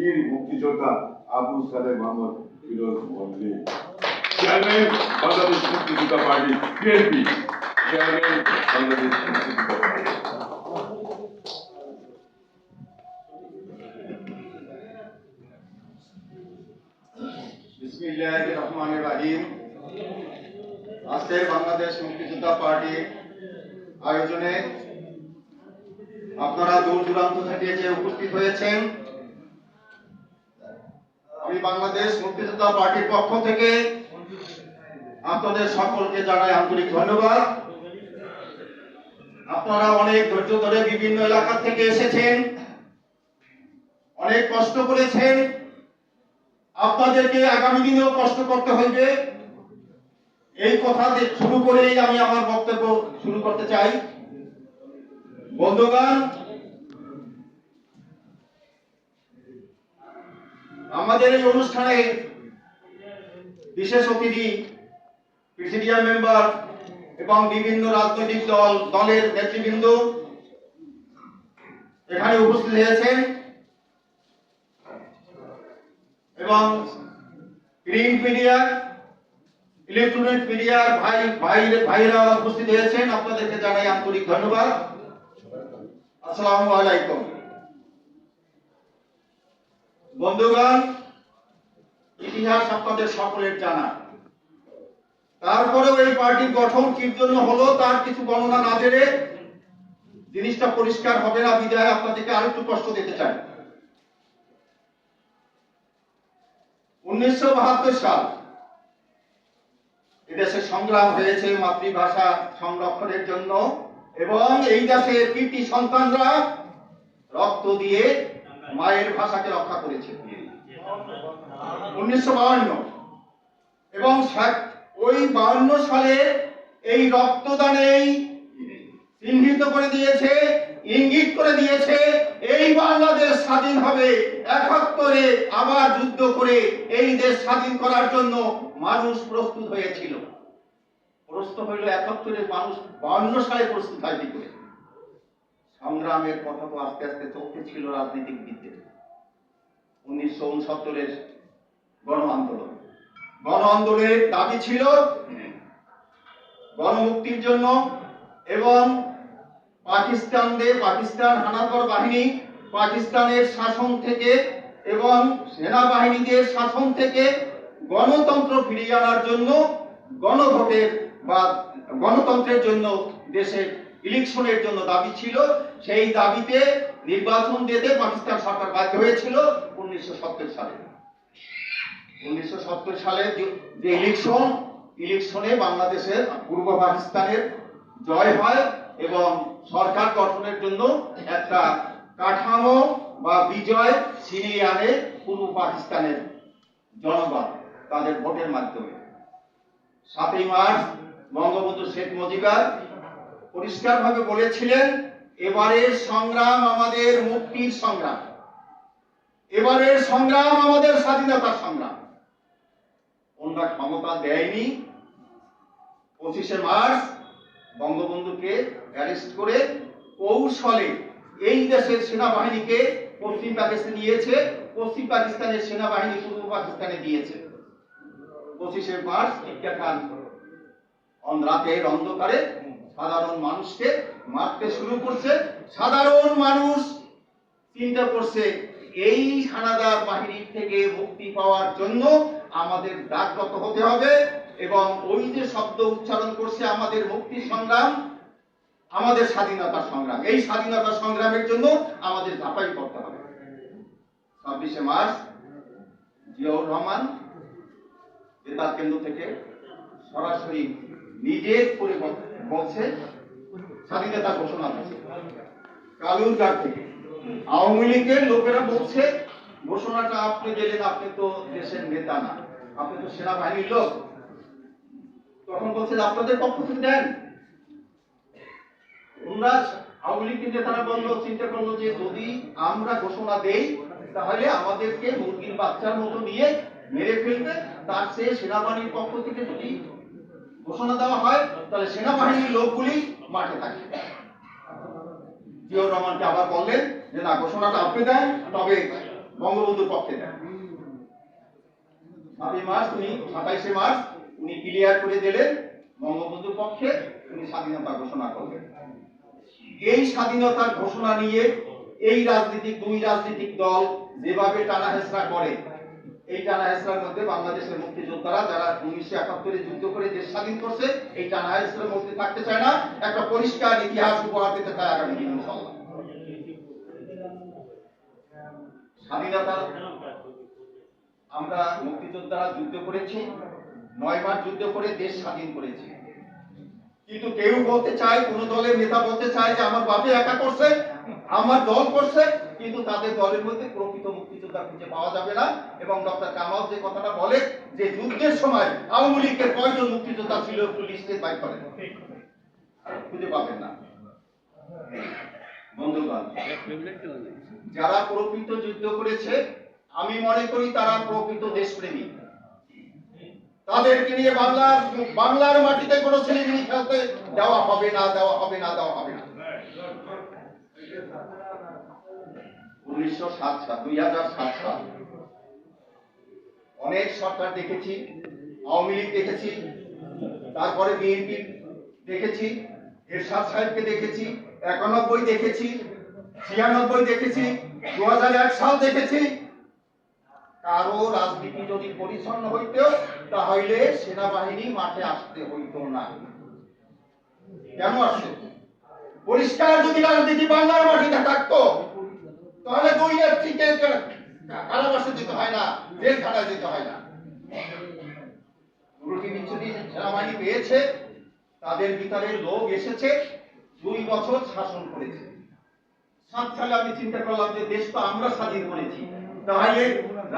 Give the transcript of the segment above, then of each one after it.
বীর মুক্তিযোদ্ধা আবু সালে মোহাম্মদ ফিরোজ মল্লিক। চেয়ারম্যান বাংলাদেশ মুক্তিযোদ্ধা পার্টি বিএনপি চেয়ারম্যান বাংলাদেশ মুক্তিযোদ্ধা পার্টি বাংলাদেশ মুক্তিযোদ্ধা পার্টি আয়োজনে আপনারা দূর দূরান্ত থেকে যে উপস্থিত হয়েছেন বাংলাদেশ মুক্তিযোদ্ধা পার্টির পক্ষ থেকে আপনাদের সকলকে জানাই আন্তরিক ধন্যবাদ। আপনারা অনেক ধৈর্য ধরে বিভিন্ন এলাকা থেকে এসেছেন, অনেক কষ্ট করেছেন। আপনাদেরকে আগামী দিনেও কষ্ট করতে হইবে। এই কথা শুরু করেই আমি আমার বক্তব্য শুরু করতে চাই। বন্ধুগণ আমাদের এই অনুষ্ঠানে বিশেষ অতিথি প্রেসিডিয়াম মেম্বার এবং বিভিন্ন রাজনৈতিক দল, দলের নেতৃবৃন্দ এখানে উপস্থিত হয়েছেন এবং প্রিন্ট মিডিয়া, ইলেকট্রনিক মিডিয়ার ভাই ভাই ভাইরা উপস্থিত হয়েছেন। আপনাদেরকে জানাই আন্তরিক ধন্যবাদ। আসসালামু আলাইকুম। বন্ধুগণ, ইতিহাস আপনাদের সকলের জানা। তারপরেও এই পার্টির গঠন কি জন্য হলো তার কিছু বর্ণনা না জেনে জিনিসটা পরিষ্কার হবে না, বিদায় আপনাদেরকে আরেকটু কষ্ট দিতে চাই। উনিশশো বাহাত্তর সাল এদেশে সংগ্রাম হয়েছে মাতৃভাষা সংরক্ষণের জন্য এবং এই দেশের কৃতি সন্তানরা রক্ত দিয়ে মায়ের ভাষাকে রক্ষা করেছে। উনিশশো বাহান্ন এবং ওই বাহান্ন সালে এই রক্তদানেই চিহ্নিত করে দিয়েছে, ইঙ্গিত করে দিয়েছে, এই বাংলাদেশ স্বাধীন হবে। একাত্তরে আবার যুদ্ধ করে এই দেশ স্বাধীন করার জন্য মানুষ প্রস্তুত হয়েছিল। প্রস্তুত হইল একাত্তরে মানুষ বান্ন সালে প্রস্তুত হয় করে? সংগ্রামের কথা তো আস্তে আস্তে চলতে ছিল রাজনীতিবিদদের উনিশশো উনসত্তরের গণ আন্দোলন। গণ আন্দোলনের দাবি ছিল গণমুক্তির জন্য এবং পাকিস্তানদের পাকিস্তান হানাদার বাহিনী পাকিস্তানের শাসন থেকে এবং সেনাবাহিনীদের শাসন থেকে গণতন্ত্র ফিরিয়ে আনার জন্য গণভোটের বা গণতন্ত্রের জন্য দেশের ইলেকশনের জন্য দাবি ছিল। সেই দাবিতে নির্বাচন দিতে পাকিস্তান সরকার বাধ্য হয়েছিল উনিশশো সালে। উনিশশো সালে যে- ইলেকশন, ইলেকশনে বাংলাদেশের পূর্ব পাকিস্তানের জয় হয় এবং সরকার গঠনের জন্য একটা কাঠামো বা বিজয় ছিনিয়ে আনে পূর্ব পাকিস্তানের জনগণ তাদের ভোটের মাধ্যমে। সাতই মার্চ বঙ্গবন্ধু শেখ মুজিবুর পরিষ্কারভাবে বলেছিলেন এবারের সংগ্রাম আমাদের মুক্তির সংগ্রাম। এবারের সংগ্রাম আমাদের স্বাধীনতার সংগ্রাম। ওনারা ক্ষমতা দেয়নি। পঁচিশে মার্চ বঙ্গবন্ধুকে অ্যারেস্ট করে কৌশলে এই দেশের সেনাবাহিনীকে পশ্চিম পাকিস্তান নিয়েছে। পশ্চিম পাকিস্তানের সেনাবাহিনী পূর্ব পাকিস্তানে দিয়েছে। পঁচিশে মার্চ অন রাতের অন্ধকারে সাধারণ মানুষকে মারতে শুরু করছে, সাধারণ মানুষ চিন্তা করছে, এই হানাদার বাহিনীর থেকে মুক্তি পাওয়ার জন্য আমাদের জাগ্রত হতে হবে এবং ওই যে শব্দ উচ্চারণ করছে আমাদের মুক্তি সংগ্রাম, আমাদের স্বাধীনতা সংগ্রাম, এই স্বাধীনতা সংগ্রামের জন্য আমাদের ঝাঁপাই করতে হবে। ছাব্বিশে মার্চ, জিয়াউর রহমান বেতার কেন্দ্র থেকে সরাসরি নিজের বলছে স্বাধীনতা ঘোষণা দিচ্ছে কালুরঘাট থেকে। আওয়ামী লীগের লোকেরা বলছে, ঘোষণাটা আপনি দিলেন, আপনি তো দেশের নেতা না। আপনি তো সেনাবাহিনীর লোক। তখন বলছে আপনাদের পক্ষ থেকে দেন। ওনারা আওয়ামী লীগের নেতারা বলল, চিন্তা করল যে যদি আমরা ঘোষণা দেই, তাহলে আমাদেরকে মুরগির বাচ্চার মতো নিয়ে মেরে ফেলবে। তার চেয়ে সেনাবাহিনীর পক্ষ থেকে যদি ঘোষণা দেওয়া হয়, তাহলে সেনাবাহিনীর লোকগুলি মাঠে থাকবে জিয়াউর রহমানকে আবার বললেন যে, না, ঘোষণাটা আপনি দেন, তবে বঙ্গবন্ধুর পক্ষে দেন। সাতই মার্চ, উনি, সাতাইশে মার্চ, উনি ক্লিয়ার করে দিলেন, বঙ্গবন্ধুর পক্ষে উনি স্বাধীনতা ঘোষণা করলেন এই স্বাধীনতার ঘোষণা নিয়ে এই রাজনীতিক, দুই রাজনৈতিক দল যেভাবে টানা হেসরা করে এই টানা হেসরার মধ্যে বাংলাদেশের মুক্তিযোদ্ধারা যারা উনিশশো একাত্তরে যুদ্ধ করে দেশ স্বাধীন করছে, এই টানা হেসরার মধ্যে থাকতে চায় না। একটা পরিষ্কার ইতিহাস উপহার দিতে চায় আগামী দিন স্বাধীনতা, আমরা মুক্তিযোদ্ধারা যুদ্ধ করেছি, নয় মাস যুদ্ধ করে দেশ স্বাধীন করেছি। কিন্তু কেউ বলতে চায়, কোন দলের নেতা বলতে চায় যে আমার বাপে একা করছে, আমার দল করছে, কিন্তু তাদের দলের মধ্যে প্রকৃত মুক্তিযোদ্ধা খুঁজে পাওয়া যাবে না। এবং ডক্টর কামাল যে কথাটা বলে যে যুদ্ধের সময় আওয়ামী লীগের কয়জন মুক্তিযোদ্ধা ছিল, একটু লিস্টে বাইর করেন। খুঁজে পাবেন না। যারা প্রকৃত যুদ্ধ করেছে, আমি মনে করি তারা প্রকৃত দেশপ্রেমী। তাদেরকে নিয়ে বাংলার বাংলার মাটিতে কোনো ছেলেমেয়ে খেলতে দেওয়া হবে না, দেওয়া হবে না, দেওয়া হবে না। উনিশশো সাত দুই হাজার সাত অনেক সরকার দেখেছি, আওয়ামী লীগ দেখেছি, তারপরে বিএনপি দেখেছি, এরশাদ সাহেবকে দেখেছি, একানব্বই দেখেছি, ছিয়ানব্বই দেখেছি দু সাল দেখেছি। কারও রাজনীতি যদি পরিচ্ছন্ন হইতো তাহলে সেনাবাহিনী মাঠে আসতে হইতো না। কেন আসে? পরিষ্কার যদি রাজনীতি বাংলার মাটিতে থাকতো তাহলে দুই থেকে কারাবাসে যেতে হয় না, জেলখানায় যেতে হয় না। সেনাবাহিনী পেয়েছে, তাদের ভিতরে লোক এসেছে, দুই বছর শাসন করেছে। সাত সালে আমি চিন্তা করলাম যে দেশ তো আমরা স্বাধীন করেছি। তাহলে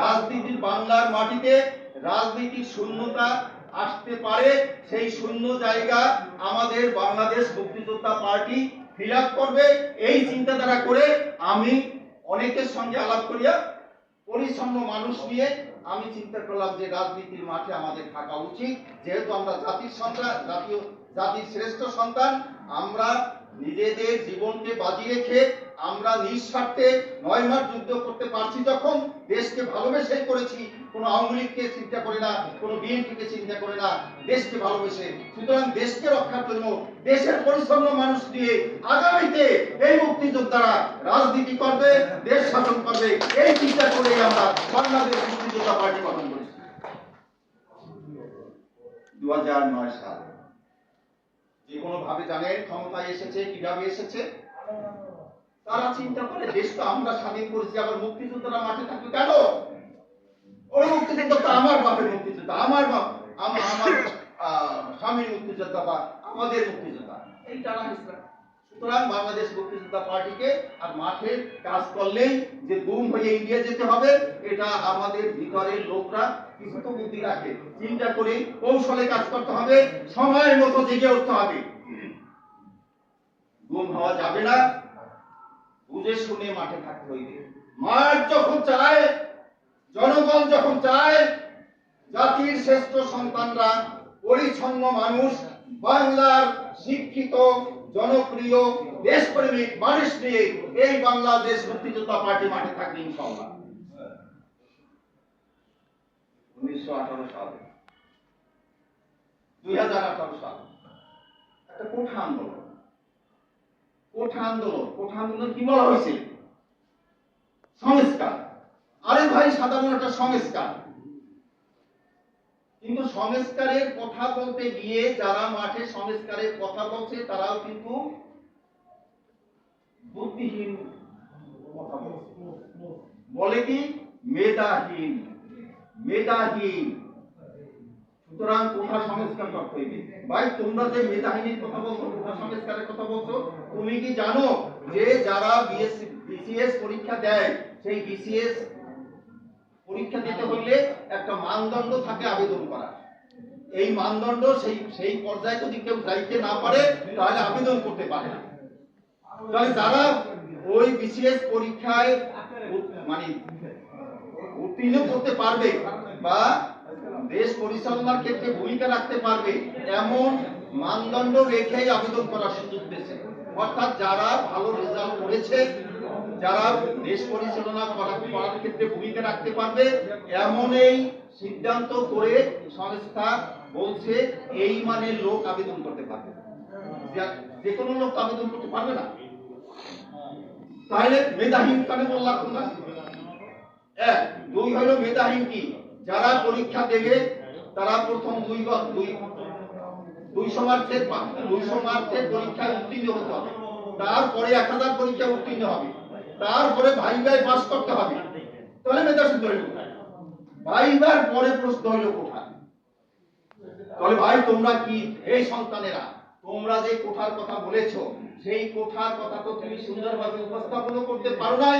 রাজনীতির বাংলার মাটিতে রাজনীতির শূন্যতা আসতে পারে, সেই শূন্য জায়গা আমাদের বাংলাদেশ মুক্তিযোদ্ধা পার্টি ফিল করবে। এই চিন্তাধারা করে আমি অনেকের সঙ্গে আলাপ করিয়া পরিচ্ছন্ন মানুষ নিয়ে আমি চিন্তা করলাম যে রাজনীতির মাঠে আমাদের থাকা উচিত। যেহেতু আমরা জাতির সন্তান জাতীয় জাতির শ্রেষ্ঠ সন্তান, আমরা নিজেদের জীবনকে বাজি রেখে আমরা নিঃস্বার্থে নয় মাস যুদ্ধ করতে পারছি যখন দেশকে ভালোবেসে করেছি। কোনো আওয়ামী লীগকে চিন্তা করে না, কোনো বিএনপিকে চিন্তা করে না, দেশকে ভালোবেসে। সুতরাং দেশকে রক্ষার জন্য, দেশের পরিচ্ছন্ন মানুষ দিয়ে আগামীতে এই মুক্তিযোদ্ধারা রাজনীতি করবে, দেশ শাসন করবে। এই চিন্তা করেই আমরা বাংলাদেশ মুক্তিযোদ্ধা পার্টি গঠন করেছি। দু হাজার নয় সাল। যে কোনো ভাবে জানেন ক্ষমতায় এসেছে, কীভাবে এসেছে তারা চিন্তা করে, দেশ তো আমরা স্বাধীন করেছি, আবার মুক্তিযোদ্ধারা মাঠে থাকবে কেন ওই মুক্তিযোদ্ধা তো আমার বাপের মুক্তিযোদ্ধা, আমার বাপ আমার স্বামীর মুক্তিযোদ্ধা বা আমাদের মুক্তিযোদ্ধা এই টানা। সুতরাং বাংলাদেশ মুক্তিযোদ্ধা পার্টিকে আর মাঠে কাজ করলেই যে গুম হয়ে ইন্ডিয়া যেতে হবে, এটা আমাদের ভিতরের লোকরা কিছু তো বুদ্ধি রাখে। চিন্তা করে কৌশলে কাজ করতে হবে, সময়ের মতো জেগে উঠতে হবে। গুম হওয়া যাবে না। বুঝে শুনে মাঠে থাকতে হইবে। মাঠ যখন চায় জনগণ যখন চায়, জাতির শ্রেষ্ঠ সন্তানরা, পরিচ্ছন্ন মানুষ, বাংলার শিক্ষিত জনপ্রিয়, দেশপ্রেমিক, মানুষ নিয়ে এই বাংলাদেশ মুক্তিযোদ্ধা পার্টি মাঠে থাকবে ইনশাল্লাহ উনিশশো আঠারো সাল। দুই হাজার আঠারো সাল। একটা কোঠা আন্দোলন। কোঠা আন্দোলন। কোঠা আন্দোলন কি বলা হয়েছে? সংস্কার। আরে ভাই, সাধারণ একটা সংস্কার। কিন্তু সংস্কারের কথা বলতে গিয়ে যারা মাঠে সংস্কারের কথা বলছে, তারাও কিন্তু বুদ্ধিহীন বলে কি? মেধাহীন। মেধাহীন। সুতরাং কোথা সংস্কার করতে হইবে ভাই, তোমরা যে মেধাহীনের কথা বলছো কোথা সংস্কারের কথা বলছো, তুমি কি জানো যে যারা বিএসসি বিসিএস পরীক্ষা দেয়, সেই বিসিএস পরীক্ষা দিতে হইলে একটা মানদণ্ড থাকে আবেদন করা। এই মানদণ্ড সেই সেই পর্যায়ে যদি কেউ যাইতে না পারে, তাহলে আবেদন করতে পারে না। তাহলে যারা ওই বিসিএস পরীক্ষায় মানে উত্তীর্ণ করতে পারবে বা দেশ পরিচালনার ক্ষেত্রে ভূমিকা রাখতে পারবে, এমন মানদণ্ড রেখেই আবেদন করার সুযোগ দিয়েছে। অর্থাৎ যারা ভালো রেজাল্ট করেছে যারা দেশ পরিচালনা করা- করার ক্ষেত্রে ভূমিকা রাখতে পারবে, এমন এই সিদ্ধান্ত করে সংস্থা বলছে, এই মানের লোক আবেদন করতে পারবে। যে- কোনো লোক আবেদন করতে পারবে না। তাহলে মেধাহীন কানে বললাম তোমরা এক, দুই হলো মেধাহীন কি? যারা পরীক্ষা দেবে, তারা প্রথম দুই দুই দুইশো মার্কের দুইশো মার্কের পরীক্ষায় উত্তীর্ণ হতে হবে। তারপরে এক হাজার পরীক্ষা উত্তীর্ণ হবে। তারপরে ভাই ভাই পাস করতে হবে তাহলে মেধা সিদ্ধ হইল? ভাইবার পরে প্রশ্ন হইল কোথায়? তাহলে ভাই, তোমরা কি এই সন্তানেরা, তোমরা যে কোঠার কথা বলেছ, সেই কোঠার কথা তো তুমি সুন্দরভাবে উপস্থাপন করতে পারো নাই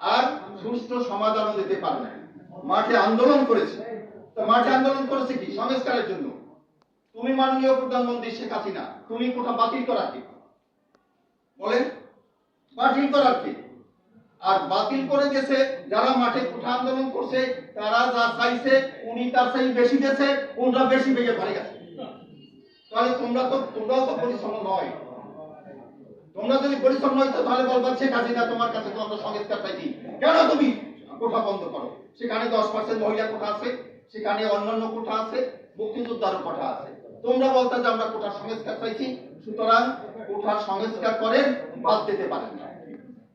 আর সুষ্ঠু সমাধানও দিতে পারো নাই। মাঠে আন্দোলন করেছে। তো মাঠে আন্দোলন করেছে কি? সংস্কারের জন্য। তুমি মাননীয় প্রধানমন্ত্রী শেখ হাসিনা, তুমি কোঠা বাতিল করার কি? বলেন। বাতিল করার কি আর বাতিল করে গেছে যারা মাঠে কোঠা আন্দোলন করছে, তারা যা চাইছে, উনি তার চাই বেশি গেছে ওনরা বেশি বেগে ভরে গেছে। তাহলে তোমরা তো তোমরাও তো পরিশ্রম নয়। তোমরা যদি পরিশ্রম নয়, তো তাহলে বলবা, শেখ হাসিনা, তোমার কাছে তো আমরা সংস্কার চাইছি। কেন তুমি কোঠা বন্ধ করো? সেখানে দশ পার্সেন্ট মহিলা কোঠা আছে, সেখানে অন্যান্য কোঠা আছে মুক্তিযোদ্ধারও কোঠা আছে। তোমরা বলতে যে আমরা কোঠার সংস্কার চাইছি, সুতরাং কোঠার সংস্কার করেন, বাদ দিতে পারেন না।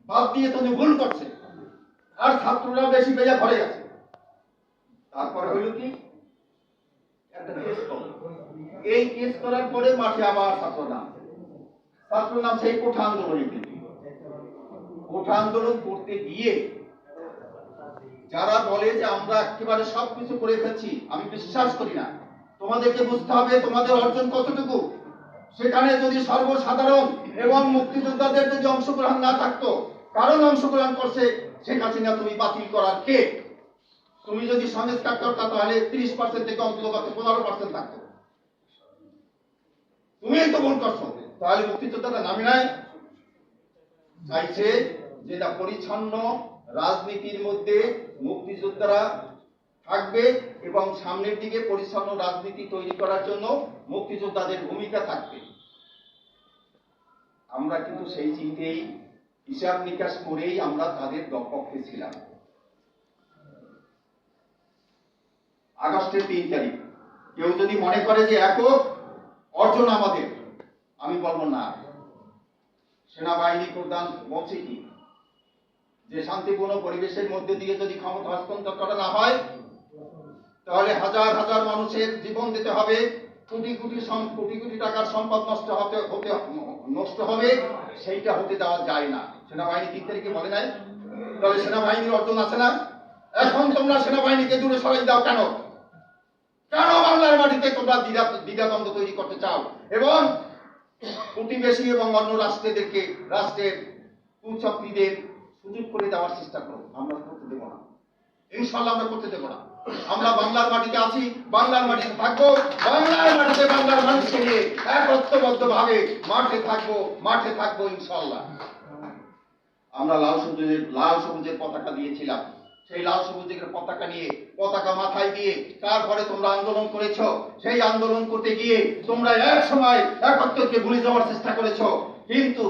বাদ দিয়ে তুমি ভুল করছে। আর ছাত্ররা বেশি বেজা ঘরে গেছে। তারপরে হইল কি? একটা এই কেস করার পরে মাঠে আবার ছাত্র নাম। ছাত্র নাম সেই কোঠা আন্দোলনে কোঠা আন্দোলন করতে গিয়ে যারা বলে যে আমরা একেবারে সবকিছু করে ফেলছি, আমি বিশ্বাস করি না। তোমাদেরকে বুঝতে হবে তোমাদের অর্জন কতটুকু। সেখানে যদি সর্বসাধারণ এবং মুক্তিযোদ্ধাদের যদি অংশগ্রহণ না থাকতো কারণ অংশগ্রহণ করছে শেখ হাসিনা, তুমি বাতিল করার কে? তুমি যদি সংস্কার করতা, তাহলে তিরিশ পার্সেন্ট থেকে অন্তত পনেরো পার্সেন্ট থাকতো তুমি তো ভুল করছ। তাহলে মুক্তিযোদ্ধাটা নামে নাই। চাইছে যেটা পরিচ্ছন্ন রাজনীতির মধ্যে মুক্তিযোদ্ধারা থাকবে এবং সামনের দিকে পরিচ্ছন্ন রাজনীতি তৈরি করার জন্য মুক্তিযোদ্ধাদের ভূমিকা থাকবে। আমরা কিন্তু সেই চিন্তেই হিসাব নিকাশ করেই আমরা তাদের পক্ষে ছিলাম। আগস্টের তিন তারিখ। কেউ যদি মনে করে যে একক অর্জন আমাদের, আমি বলব না। সেনাবাহিনী প্রধান বলছে কি? যে শান্তিপূর্ণ পরিবেশের মধ্যে দিয়ে যদি ক্ষমতা হস্তান্তর করা না হয়, তাহলে হাজার হাজার মানুষের জীবন দিতে হবে, কোটি কোটি কোটি কোটি টাকার সম্পদ নষ্ট হতে হতে, নষ্ট হবে, সেইটা হতে দেওয়া যায় না। সেনাবাহিনী তিন তারিখে বলে নাই? তাহলে সেনাবাহিনীর অর্জন আছে না? এখন তোমরা সেনাবাহিনীকে দূরে সরাই দাও কেন? কেন বাংলার মাটিতে তোমরা দ্বিধা দ্বিধাদ্বন্দ্ব তৈরি করতে চাও? এবং প্রতিবেশী এবং অন্য রাষ্ট্রদেরকে, রাষ্ট্রের কুচক্রীদের সুযোগ করে দেওয়ার চেষ্টা করো। আমরা করতে দেবো না। ইনশাল্লাহ আমরা করতে দেবো না। আমরা বাংলার মাটিতে আছি, বাংলার মাটিতে থাকব, বাংলার মাটিতে বাংলার মানুষকে নিয়ে একত্রবদ্ধ ভাবে মাঠে থাকব মাঠে থাকব ইনশাল্লাহ আমরা লাল সবুজের লাল সবুজের পতাকা দিয়েছিলাম। সেই লাল সবুজের পতাকা নিয়ে, পতাকা মাথায় দিয়ে তারপরে তোমরা আন্দোলন করেছ? সেই আন্দোলন করতে গিয়ে তোমরা এক সময় একত্রকে ভুলে যাওয়ার চেষ্টা করেছ। কিন্তু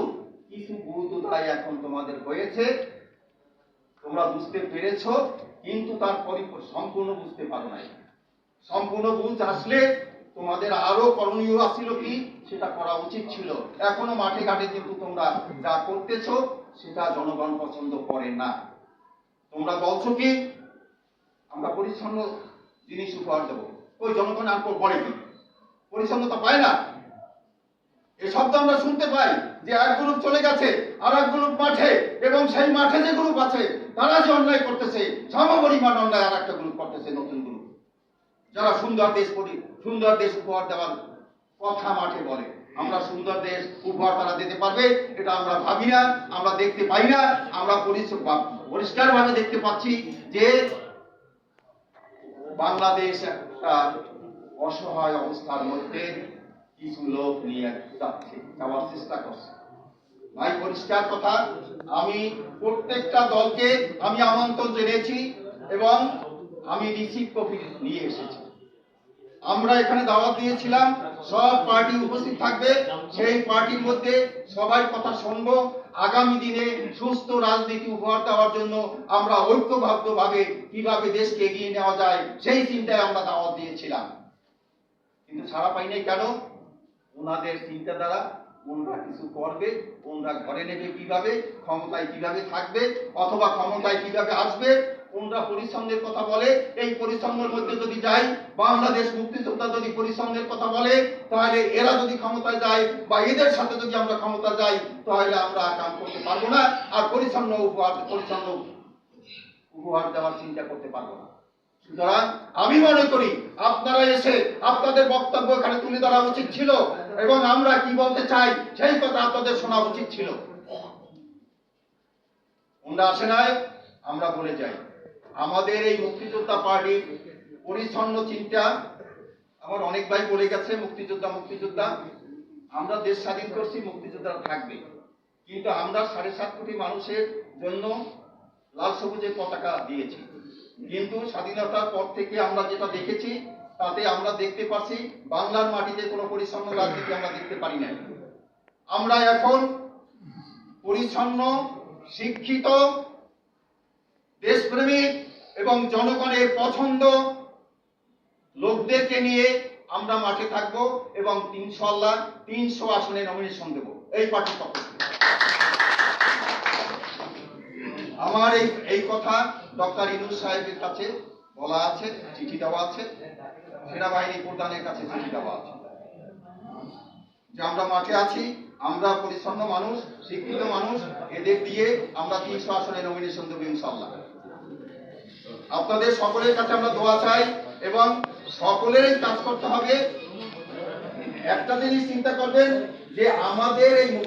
কিছু গুরুত্বদায় এখন তোমাদের হয়েছে। তোমরা বুঝতে পেরেছ, কিন্তু তার পরিপূর্ণ, সম্পূর্ণ বুঝতে পারো নাই। সম্পূর্ণ বুঝ আসলে তোমাদের আরও করণীয় আছিল কি? সেটা করা উচিত ছিল। এখনও মাঠে ঘাটে কিন্তু তোমরা যা করতেছো সেটা জনগণ পছন্দ করে না। তোমরা বলছো কি? আমরা পরিচ্ছন্ন জিনিস উপহার দেবো। ওই জনগণ আর বলে কি? পরিচ্ছন্নতা পায় না? এ শব্দ আমরা শুনতে পাই যে এক গ্রুপ চলে গেছে আর এক গ্রুপ মাঠে, এবং সেই মাঠে যে গ্রুপ আছে, তারা যে অন্যায় করতেছে, সমপরিমাণ অন্যায় আর একটা গ্রুপ করতেছে, নতুন গ্রুপ। যারা সুন্দর দেশ সুন্দর দেশ উপহার দেওয়ার কথা মাঠে বলে। আমরা সুন্দর দেশ, উপহার তারা দিতে পারবে, এটা আমরা ভাবি না, আমরা দেখতে পাই না, আমরা পরিষ্কার ভাবে দেখতে পাচ্ছি যে বাংলাদেশ একটা অসহায় অবস্থার মধ্যে কিছু লোক নিয়ে যাচ্ছে, যাওয়ার চেষ্টা করছে। ভাই, পরিষ্কার কথা, আমি প্রত্যেকটা দলকে আমি আমন্ত্রণ জেনেছি এবং আমি রিসিভ কপি নিয়ে এসেছি। আমরা এখানে দাওয়াত দিয়েছিলাম, সব পার্টি উপস্থিত থাকবে, সেই পার্টির মধ্যে সবাই কথা শুনব। আগামী দিনে সুস্থ রাজনীতি উপহার দেওয়ার জন্য আমরা ঐক্যবদ্ধভাবে কীভাবে দেশকে এগিয়ে নেওয়া যায়, সেই চিন্তায় আমরা দাওয়াত দিয়েছিলাম। কিন্তু ছাড়া পাই নাই কেন? ওনাদের চিন্তাধারা, ওনরা কিছু করবে, ওনরা ঘরে নেবে কীভাবে, ক্ষমতায় কীভাবে থাকবে, অথবা ক্ষমতায় কীভাবে আসবে ওনরা পরিশ্রমের কথা বলে? এই পরিশ্রমের মধ্যে যদি যাই, বাংলাদেশ মুক্তিযোদ্ধা যদি পরিশ্রমের কথা বলে, তাহলে এরা যদি ক্ষমতায় যায় বা এদের সাথে যদি আমরা ক্ষমতা যাই, তাহলে আমরা কাম করতে পারব না আর পরিচ্ছন্ন উপহার পরিচ্ছন্ন উপহার দেওয়ার চিন্তা করতে পারব না। সুতরাং আমি মনে করি আপনারা এসে আপনাদের বক্তব্য এখানে তুলে ধরা উচিত ছিল এবং আমরা কি বলতে চাই সেই কথা আপনাদের শোনা উচিত ছিল। আসে নাই, আমরা বলে যাই। আমাদের এই মুক্তিযোদ্ধা পার্টির পরিচ্ছন্ন চিন্তা, আমার অনেক ভাই বলে গেছে, মুক্তিযোদ্ধা মুক্তিযোদ্ধা, আমরা দেশ স্বাধীন করছি, মুক্তিযোদ্ধারা থাকবে। কিন্তু আমরা সাড়ে সাত কোটি মানুষের জন্য লাল সবুজের পতাকা দিয়েছি। কিন্তু স্বাধীনতার পর থেকে আমরা যেটা দেখেছি, তাতে আমরা দেখতে পাচ্ছি বাংলার মাটিতে কোনো পরিচ্ছন্ন রাজনীতি আমরা দেখতে পারি না আমরা এখন পরিচ্ছন্ন, শিক্ষিত দেশপ্রেমিক এবং জনগণের পছন্দ লোকদেরকে নিয়ে আমরা মাঠে থাকব এবং ইনশাল্লাহ তিনশো আসনে নমিনেশন দেব। এই পার্টির পক্ষ আমার এই এই কথা ডক্টর ইনুস সাহেবের কাছে বলা আছে, চিঠি দেওয়া আছে। সেনাবাহিনী প্রধানের কাছে চিঠি দেওয়া আছে। যে আমরা মাঠে আছি, আমরা পরিচ্ছন্ন মানুষ, শিক্ষিত মানুষ, এদের দিয়ে আমরা তিনশো আসনে নমিনেশন দেবো ইনশাল্লাহ আপনাদের সকলের কাছে আমরা দোয়া চাই এবং সকলেরই কাজ করতে হবে। একটা জিনিস চিন্তা করবেন যে আমাদের এই